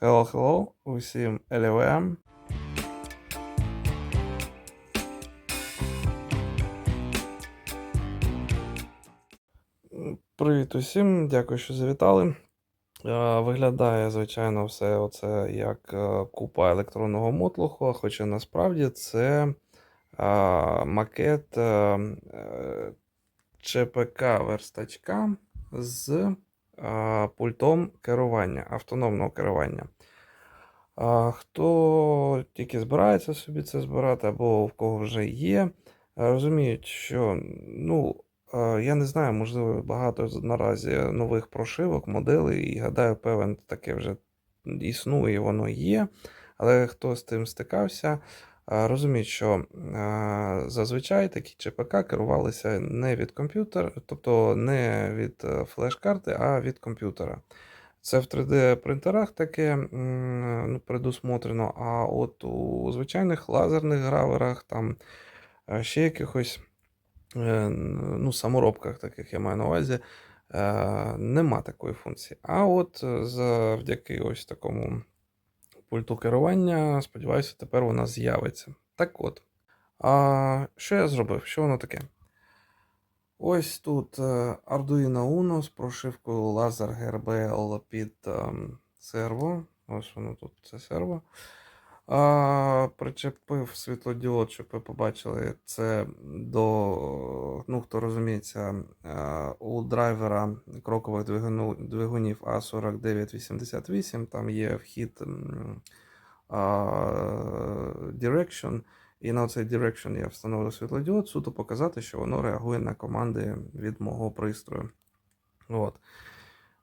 Hello, hello, усім LLM. Привіт усім, дякую, що завітали. Е, Виглядає, звичайно, все оце як е, купа електронного мотлуху, хоча насправді це е, макет ЧПК верстачка з пультом керування, автономного керування. Хто тільки збирається собі це збирати, або в кого вже є, е, розуміють, що ну, е, я не знаю, можливо, багато наразі нових прошивок, моделей, і гадаю, певен, таке вже існує, воно є. Але хто з тим стикався, е, розуміють, що е, зазвичай такі ЧПК керувалися не від комп'ютера, тобто не від е, флеш-карти, а від комп'ютера. Це в 3D-принтерах таке ну, предусмотрено, а от у звичайних лазерних граверах, там ще якихось ну, саморобках, таких я маю на увазі, нема такої функції. А от завдяки ось такому пульту керування, сподіваюся, тепер вона з'явиться. Так от, а що я зробив? Що воно таке? Ось тут е, Arduino Uno з прошивкою Laser GRBL під ем, серво. Ось воно тут це серво. А, причепив світлодіод, щоб ви побачили це до, ну хто розуміється, у драйвера крокових двигунів A4988, там є вхід а, Direction. І на цей Direction я встановив світлодіод, суто показати, що воно реагує на команди від мого пристрою. От.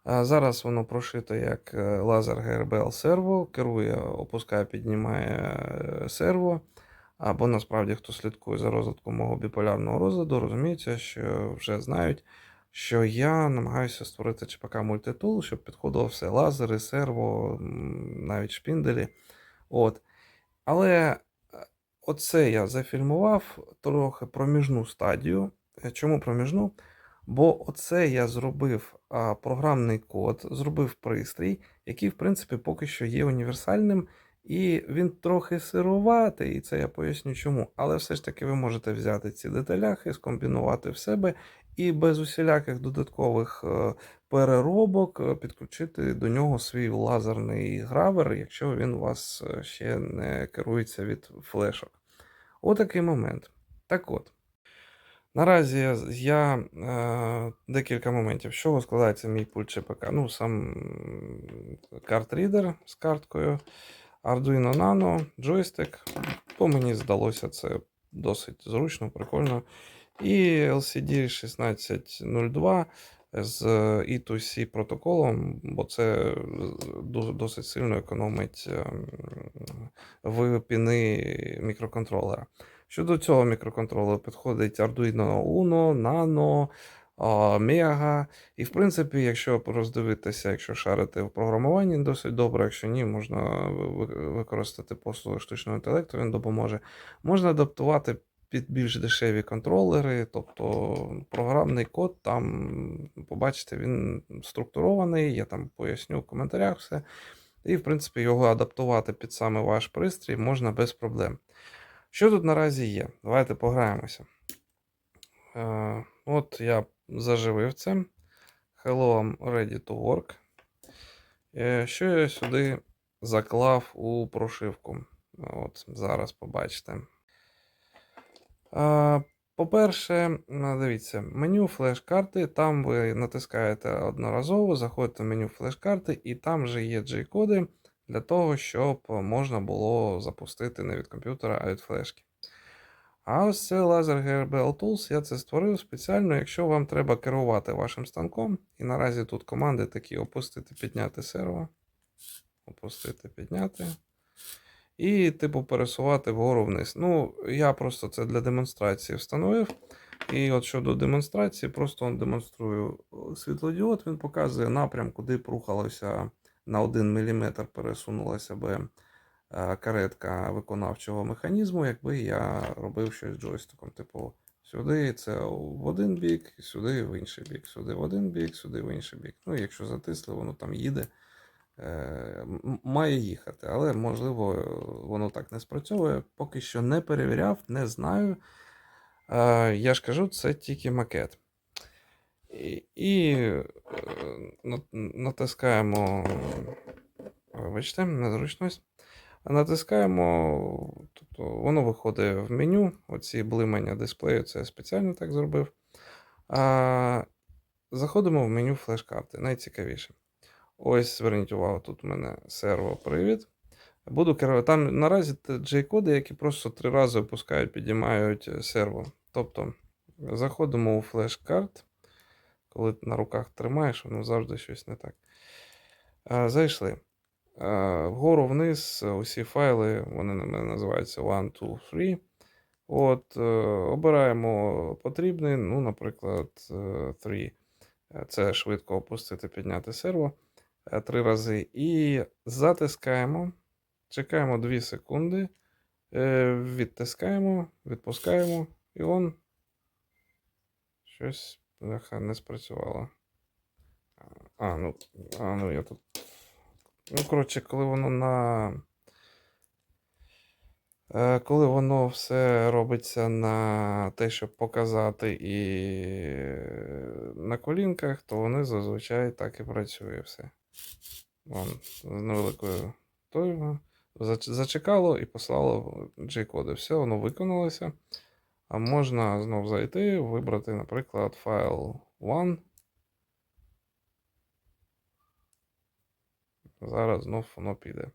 Зараз воно прошито як е, лазер GRBL серво, керує, опускає, піднімає е, серво. Або насправді, хто слідкує за розвитком мого біполярного розладу, розуміється, що вже знають, що я намагаюся створити ЧПК мультитул, щоб підходило все лазери, серво, навіть шпінделі. От. Але е, оце я зафільмував трохи проміжну стадію. Чому проміжну? Бо оце я зробив програмний код, зробив пристрій, який, в принципі, поки що є універсальним, і він трохи сируватий, і це я поясню чому. Але все ж таки ви можете взяти ці деталяхи, скомбінувати в себе і без усіляких додаткових е, переробок е, підключити до нього свій лазерний гравер, якщо він у вас е, ще не керується від флешок. Отакий момент. Так от. Наразі я, е, декілька моментів. З чого складається мій пульт ЧПК? Ну, сам карт-рідер з карткою, Arduino Nano, джойстик. По мені здалося це досить зручно, прикольно. І LCD 1602 з E2C протоколом, бо це досить сильно економить ем, в піни мікроконтролера. Щодо цього мікроконтролера підходить Arduino Uno, Nano, Mega. І, в принципі, якщо роздивитися, якщо шарити в програмуванні досить добре, якщо ні, можна ви- ви- використати послуги штучного інтелекту, він допоможе. Можна адаптувати під більш дешеві контролери, тобто програмний код там, побачите, він структурований, я там поясню в коментарях все. І, в принципі, його адаптувати під саме ваш пристрій можна без проблем. Що тут наразі є? Давайте пограємося. Е, от я заживив це. Hello, I'm ready to work. Е, що я сюди заклав у прошивку? От зараз побачите. Е, по-перше, дивіться, меню флеш-карти, там ви натискаєте одноразово, заходите в меню флеш-карти, і там вже є J-коди для того, щоб можна було запустити не від комп'ютера, а від флешки. А ось це Laser GRBL Tools, я це створив спеціально, якщо вам треба керувати вашим станком. І наразі тут команди такі опустити, підняти серво. Опустити, підняти. І, типу, пересувати вгору вниз. Ну, я просто це для демонстрації встановив. І от щодо демонстрації, просто он демонструю світлодіод, він показує напрям, куди б рухалося на 1 мм пересунулася би е, каретка виконавчого механізму, якби я робив щось джойстиком. Типу, сюди це в один бік, сюди в інший бік, сюди в один бік, сюди в інший бік. Ну, якщо затисли, воно там їде е, має їхати, але можливо воно так не спрацьовує. Поки що не перевіряв, не знаю. Е, Я ж кажу, це тільки макет. І, натискаємо, вибачте, незручність. Натискаємо, тобто воно виходить в меню. Оці блимання дисплею, це я спеціально так зробив. А, заходимо в меню флеш-карти. Найцікавіше. Ось зверніть увагу, тут у мене сервопривід. Буду керувати. Там наразі J-коди, які просто три рази опускають, підіймають е, серво. Тобто заходимо у флеш-карт. Коли на руках тримаєш, воно завжди щось не так. Зайшли. Вгору вниз усі файли, вони на мене називаються 1, 2, 3. От, е, обираємо потрібний, ну, наприклад, 3. Це швидко опустити, підняти серво е, три рази. І затискаємо. Чекаємо 2 секунди. е, Відтискаємо, відпускаємо, і он щось бляха, не спрацювало. А, ну, а, ну я тут. Ну, коротше, коли воно на. Е, Коли воно все робиться на те, щоб показати і е, на колінках, то вони зазвичай так і працює все. Вон, з невеликою тою. Зачекало і послало G-коди. Все, воно виконалося. А можна знов зайти, вибрати, наприклад, файл 1. Зараз знов воно піде.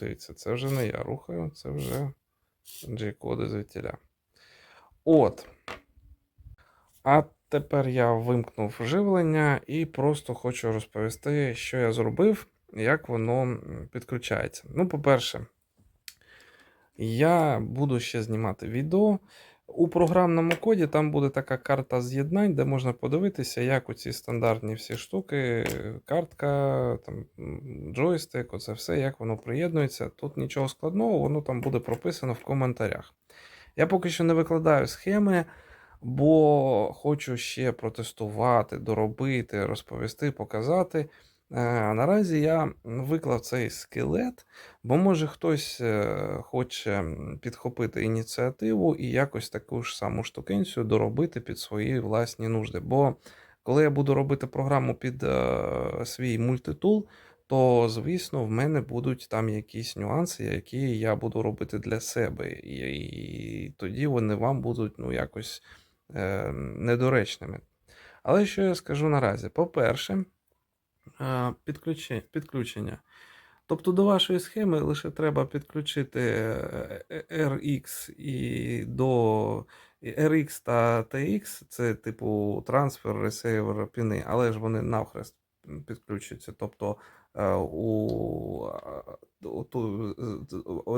Дивіться, це вже не я рухаю, це вже G-коди звідтіля. От. А тепер я вимкнув живлення і просто хочу розповісти, що я зробив, як воно підключається. Ну, по-перше, я буду ще знімати відео. У програмному коді там буде така карта з'єднань, де можна подивитися, як оці стандартні всі штуки, картка, там, джойстик, оце все, як воно приєднується. Тут нічого складного, воно там буде прописано в коментарях. Я поки що не викладаю схеми, бо хочу ще протестувати, доробити, розповісти, показати. Е, наразі я виклав цей скелет, бо може хтось е, хоче підхопити ініціативу і якось таку ж саму штукенцію доробити під свої власні нужди. Бо коли я буду робити програму під е, свій мультитул, то звісно в мене будуть там якісь нюанси, які я буду робити для себе, і, тоді вони вам будуть ну, якось е, недоречними. Але що я скажу наразі? По-перше, підключення. Тобто до вашої схеми лише треба підключити е, е, RX і до RX та TX, це типу трансфер, ресейвер, піни, але ж вони навхрест підключуються. Тобто е, у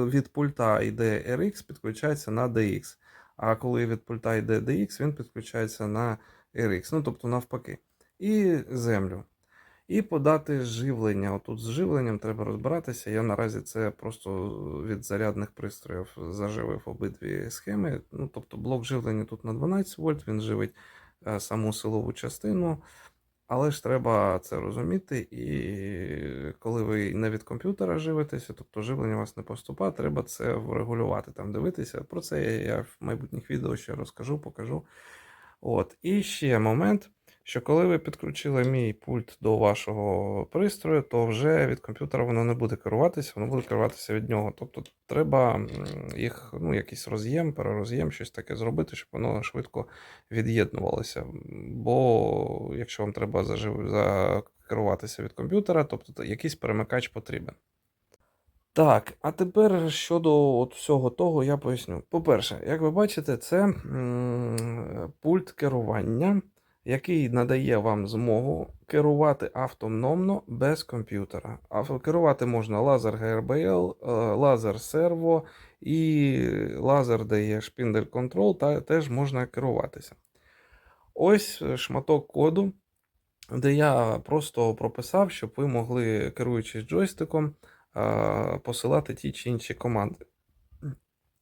від пульта йде RX, підключається на DX. А коли від пульта йде DX, він підключається на RX. Ну, тобто навпаки. І землю. І подати живлення. Отут з живленням треба розбиратися. Я наразі це просто від зарядних пристроїв заживив обидві схеми. Ну, тобто блок живлення тут на 12 вольт, він живить е, саму силову частину. Але ж треба це розуміти, і коли ви не від комп'ютера живитеся, тобто живлення у вас не поступає, треба це врегулювати, там дивитися. Про це я в майбутніх відео ще розкажу, покажу. От. І ще момент, що коли ви підключили мій пульт до вашого пристрою, то вже від комп'ютера воно не буде керуватися, воно буде керуватися від нього. Тобто треба їх, ну, якийсь роз'єм, перероз'єм, щось таке зробити, щоб воно швидко від'єднувалося. Бо якщо вам треба зажив... закеруватися від комп'ютера, тобто якийсь перемикач потрібен. Так, а тепер щодо от всього того, я поясню. По-перше, як ви бачите, це м, пульт керування, який надає вам змогу керувати автономно без комп'ютера. Керувати можна лазер GRBL, е, лазер серво і лазер, де є шпіндель контрол, та теж можна керуватися. Ось е, шматок коду, де я просто прописав, щоб ви могли, керуючись джойстиком, посилати ті чи інші команди.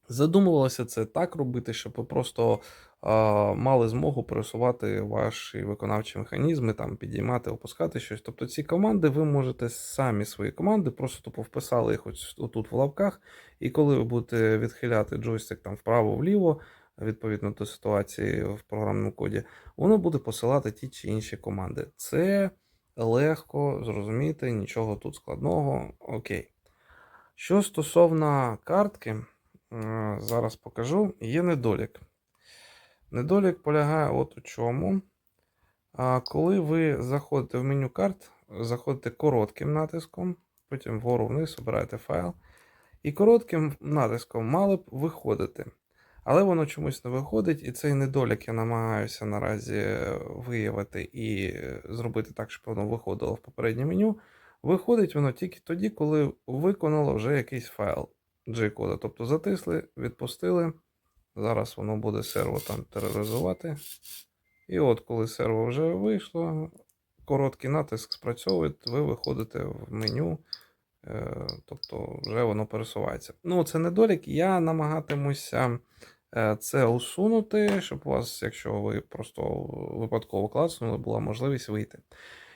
Задумувалося це так робити, щоб просто мали змогу пересувати ваші виконавчі механізми, там підіймати, опускати щось. Тобто ці команди ви можете самі свої команди, просто тупо вписали їх ось отут в лавках, і коли ви будете відхиляти джойстик там вправо-вліво, відповідно до ситуації в програмному коді, воно буде посилати ті чи інші команди. Це легко зрозуміти, нічого тут складного. Окей. Що стосовно картки, е, зараз покажу, є недолік. Недолік полягає от у чому. Коли ви заходите в меню карт, заходите коротким натиском, потім вгору вниз обираєте файл. І коротким натиском мали б виходити. Але воно чомусь не виходить, і цей недолік я намагаюся наразі виявити і зробити так, щоб воно виходило в попереднє меню. Виходить воно тільки тоді, коли виконало вже якийсь файл G-кода. Тобто затисли, відпустили. Зараз воно буде серво там тероризувати. І от коли серво вже вийшло, короткий натиск спрацьовує, ви виходите в меню, е, тобто вже воно пересувається. Ну, це недолік. Я намагатимуся е, це усунути, щоб у вас, якщо ви просто випадково клацнули, була можливість вийти.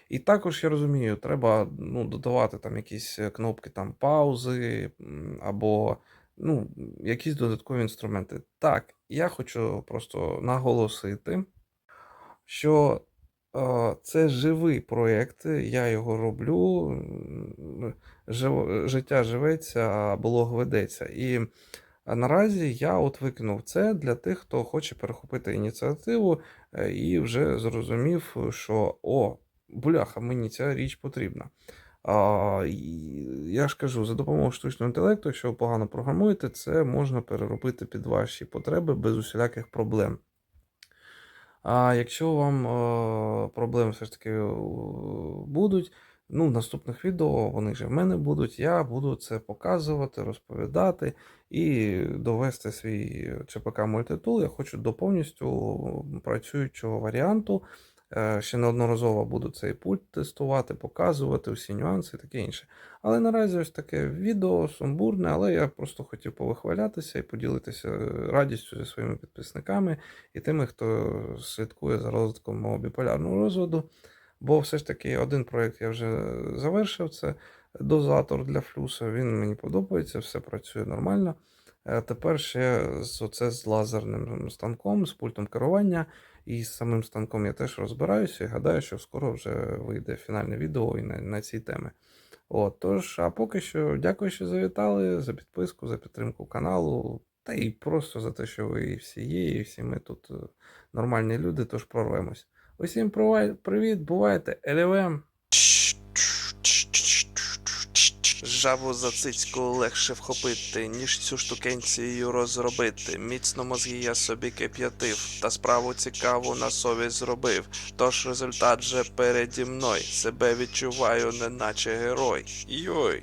І також я розумію, треба ну, додавати там якісь кнопки там паузи або ну, якісь додаткові інструменти. Так, я хочу просто наголосити, що е, це живий проєкт, я його роблю, жив, життя живеться, блог ведеться. І наразі я от викинув це для тих, хто хоче перехопити ініціативу е, і вже зрозумів, що о, бляха, мені ця річ потрібна. А, я ж кажу, за допомогою штучного інтелекту, якщо ви погано програмуєте, це можна переробити під ваші потреби без усіляких проблем. А якщо вам е, проблеми все ж таки е, будуть, ну, в наступних відео вони ж в мене будуть, я буду це показувати, розповідати і довести свій ЧПК Multitool. Я хочу до повністю працюючого варіанту. Е, Ще неодноразово буду цей пульт тестувати, показувати всі нюанси і таке інше. Але наразі ось таке відео сумбурне, але я просто хотів повихвалятися і поділитися радістю зі своїми підписниками і тими, хто слідкує за розвитком мого біполярного розводу. Бо все ж таки один проєкт я вже завершив. Це дозатор для флюса. Він мені подобається, все працює нормально. Е, Тепер ще оце з лазерним станком, з пультом керування. І з самим станком я теж розбираюся і гадаю, що скоро вже вийде фінальне відео і на, на ці теми. От, тож, а поки що, дякую, що завітали, за підписку, за підтримку каналу, та і просто за те, що ви всі є, і всі ми тут е, нормальні люди, тож прорвемось. Усім привіт, бувайте, ЛВМ! Жабу за цицьку легше вхопити, ніж цю штукенцію розробити. Міцно мозги я собі кип'ятив, та справу цікаву на совість зробив. Тож результат же переді мною. Себе відчуваю, неначе герой. Йой.